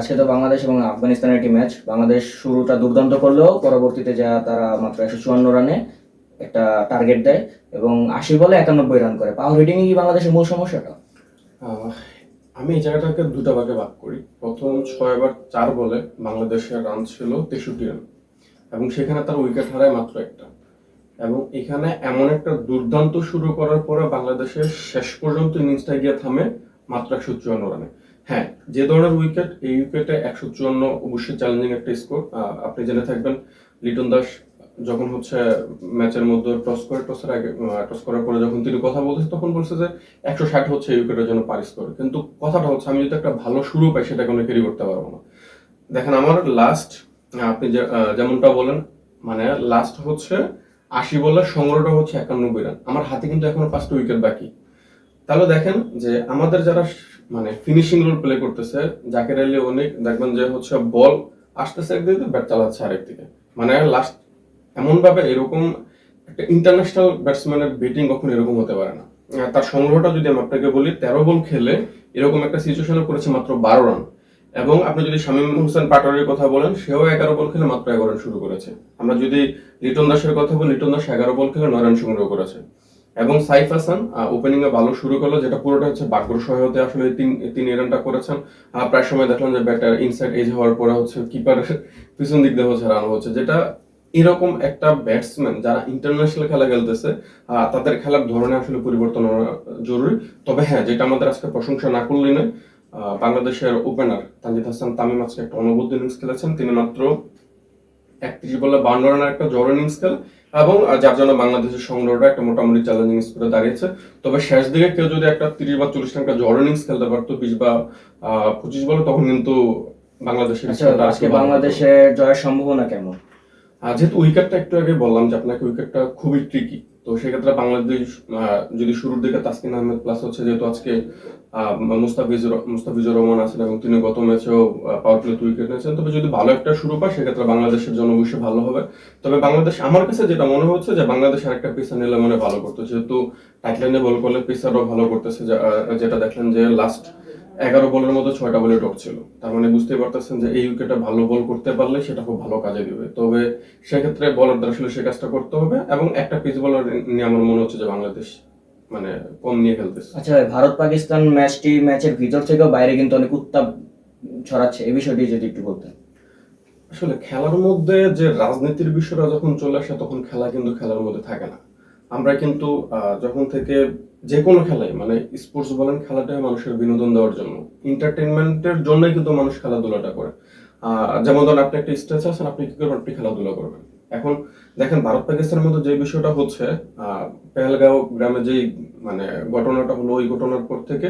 আজকে তো বাংলাদেশ এবং আফগানিস্তানের একটি ম্যাচ বাংলাদেশ শুরুটা দুর্দান্ত করলেও পরবর্তীতে যা তারা মাত্র একশো চুয়ান্ন রানে একটা টার্গেট দেয় এবং আশি বলে একানব্বই রান করে। পাওয়ার হিটিং কি বাংলাদেশের মূল সমস্যাটা? আমি এই জায়গাটাকে দুটা ভাগে ভাগ করি। প্রথম ছয় বার চার বলে বাংলাদেশের রান ছিল তেষট্টি রান এবং সেখানে তার উইকেট হারায় মাত্র একটা। এবং এখানে এমন একটা দুর্দান্ত শুরু করার পরে বাংলাদেশের শেষ পর্যন্ত ইনিংসটা গিয়ে থামে মাত্র একশো চুয়ান্ন রানে হ্যাঁ যে ধরনের উইকেট, এই উইকেটে একশো চুয়ান্ন অবশ্যই চ্যালেঞ্জিং একটা স্কোর আপনি জেনে থাকবেন, লিটন দাস যখন হচ্ছে ম্যাচের মধ্যে টস করে টসের আগে টস করার পরে যখন তিনি কথা বলতেছে, তখন বলছে যে একশো ষাট হচ্ছে এই উইকেটের জন্য পারিস করে কিন্তু কথাটা হচ্ছে, আমি যদি একটা ভালো শুরু পাই সেটা কোনো ক্যারি করতে পারব না। দেখেন, আমার লাস্ট আপনি যেমনটা বলেন মানে লাস্ট হচ্ছে আশি বলের সংগ্রহটা হচ্ছে একানব্বই রান। আমার হাতে কিন্তু এখনও পাঁচটা উইকেট বাকি। তাহলে দেখেন যে আমাদের যারা মানে ফিনিশিং রোল প্লে করতেছে, জাকের আলী, অনেক, দেখবেন যে হচ্ছে বল আসতেছে একদিকে ব্যাট চালাচ্ছে আরেকদিকে মানে লাস্ট এমন ভাবে এরকম একটা ইন্টারন্যাশনাল ব্যাটসম্যানের ব্যাটিং কখনো এরকম হতে পারে না। তার সংগ্রহটা যদি আমি আপনাকে বলি, তেরো বল খেলে এরকম একটা সিচুয়েশনে করেছে মাত্র বারো রান এবং আপনি যদি শামীম হোসেন পাটোয়ারির কথা বলেন, সেও এগারো বল খেলে মাত্র এগারো রান শুরু করেছে। আমরা যদি লিটন দাসের কথা বলি, লিটন দাস এগারো বল খেলে নয় রান সংগ্রহ করেছে। এবং সাইফ হাসান ওপেনিং এ ভালো শুরু করল, যেটা পুরোটা হচ্ছে বাগ্র সহায়তে আসলে তিন তিন রানটা করেছেন। প্রায় সময় দেখলাম যে ব্যাটার ইনসাইড এজ হওয়ার পরে হচ্ছে কিপার পিছন দিক দিয়ে হচ্ছে রান হচ্ছে, যেটা এরকম একটা ব্যাটসম্যান যারা ইন্টারন্যাশনাল খেলা খেলতেছে তাদের খেলার ধরনে আসলে পরিবর্তন জরুরি। তবে হ্যাঁ যেটা আমাদের আজকে প্রশংসা না করলেই নয় বাংলাদেশের ওপেনার তানজিদ হাসান তামিম আজকে একটা অনবদ্য ইনিংস খেলেছেন। তিনি মাত্র একত্রিশ বলে বান্ন রানের একটা জড় ইনিংস খেলে এবং যার জন্য বাংলাদেশের সংগ্রহটা একটা মোটামুটি চ্যালেঞ্জিং স্কোরে দাঁড়িয়েছে। তবে শেষ দিকে কেউ যদি একটা তিরিশ বা চল্লিশ টাকা জড় ইনিংস খেলতে পারতো বিশ বা আহ, পঁচিশ বলে তখন কিন্তু বাংলাদেশের আচ্ছা আজকে বাংলাদেশের জয়ের সম্ভাবনা কেমন? যেহেতু উইকেটটা একটু আগে বললাম যে আপনাকে উইকেটটা খুবই ট্রিকি তো সেক্ষেত্রে বাংলাদেশ যদি শুরুর দিকে তাসকিন আহমেদ প্লাস হচ্ছে যেহেতু আজকে মুস্তাফিজুর মুস্তাফিজুর রহমান আছেন এবং তিনি গত ম্যাচেও পাওয়ার প্লে উইকেট নিয়েছেন। তবে যদি ভালো একটা শুরু পায়, সেক্ষেত্রে বাংলাদেশের জন্য অবশ্যই ভালো হবে। তবে বাংলাদেশ, আমার কাছে যেটা মনে হচ্ছে যে বাংলাদেশ আরেকটা পিসার নিলে মানে ভালো করতো। যেহেতু টাইটলাইনে বল করলে পিসারও ভালো করতেছে। যেটা দেখলেন যে লাস্ট এগারো বলের মধ্যে ছয়টা বলে ডক ছিল। তার মানে বুঝতে পারতেছেন যে এই উইকেটে ভালো বল করতে পারলে সেটা খুব ভালো কাজে দিবে। তবে সেক্ষেত্রে বলারদের আসলে সে কাজটা করতে হবে এবং একটা পিচ বলার নিয়ে আমার মনে হচ্ছে যে বাংলাদেশ মানে কম নিয়ে খেলতেছে। আচ্ছা ভারত পাকিস্তান ম্যাচটি ম্যাচের ভিতর থেকেও বাইরে কিন্তু অনেক উত্তাপ ছড়াচ্ছে। এই বিষয়টি যদি একটু বলতেন। আসলে খেলার মধ্যে যে রাজনীতির বিষয়টা যখন চলে আসে তখন খেলা কিন্তু খেলার মধ্যে থাকে না। আমরা কিন্তু যখন থেকে যে কোনো খেলায় মানে স্পোর্টস বলেন খেলাটা মানুষের বিনোদন দেওয়ার জন্য। এন্টারটেনমেন্টের জন্যই কিন্তু মানুষ খেলাধুলাটা করে। যেমন ধরেন, আপনি একটা স্টেজ আছেন আপনি কি করবেন? আপনি খেলাধুলা করবেন। এখন দেখেন, ভারত পাকিস্তানের মধ্যে যে বিষয়টা হচ্ছে পেহেলগাঁও গ্রামে যেই মানে ঘটনাটা হলো, ওই ঘটনার পর থেকে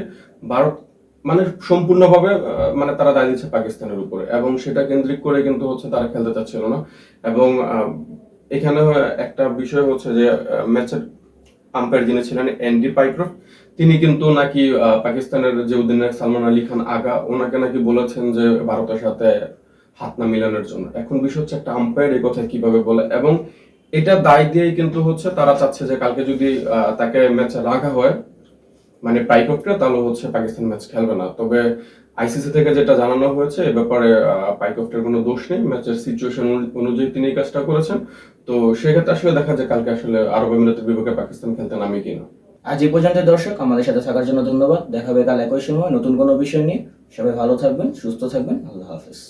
ভারত মানে সম্পূর্ণভাবে মানে তারা দায় দিচ্ছে পাকিস্তানের উপরে। এবং সেটা কেন্দ্রিক করে কিন্তু হচ্ছে তারা খেলতে চাচ্ছিল না। এবং এখানে একটা বিষয় হচ্ছে যে ম্যাচের আম্পায়ার যিনি ছিলেন এনডি পাইক্রফ, তিনি কিন্তু নাকি পাকিস্তানের যে অধিনায়ক সালমান আলী খান আগা, ওনাকে নাকি বলেছেন যে ভারতের সাথে হাত না মিলানোর জন্য। এখন বিষয় হচ্ছে একটা আম্পায়ার এই কথা কীভাবে বলে, এবং এটা দায় দিয়েই কিন্তু হচ্ছে তারা চাচ্ছে যে কালকে যদি তাকে ম্যাচে রাখা হয় মানে পাইকফটা তাহলে হচ্ছে পাকিস্তান ম্যাচ খেলবে না। তবে আইসিসি থেকে যেটা জানানো হয়েছে, এ ব্যাপারে পাইকফটের কোনো দোষ নেই, ম্যাচের সিচুয়েশন অনুযায়ী তিনি এই কাজটা করেছেন। তো সেক্ষেত্রে আসলে দেখা যায় কালকে আসলে আরব আমিরাতের বিপক্ষে পাকিস্তান খেলতে নামে কিনা। আজ এই পর্যন্ত দর্শক, আমাদের সাথে থাকার জন্য ধন্যবাদ। দেখা হবে কাল একই সময় নতুন কোনো বিষয় নিয়ে। সবাই ভালো থাকবেন, সুস্থ থাকবেন। আল্লাহ হাফেজ।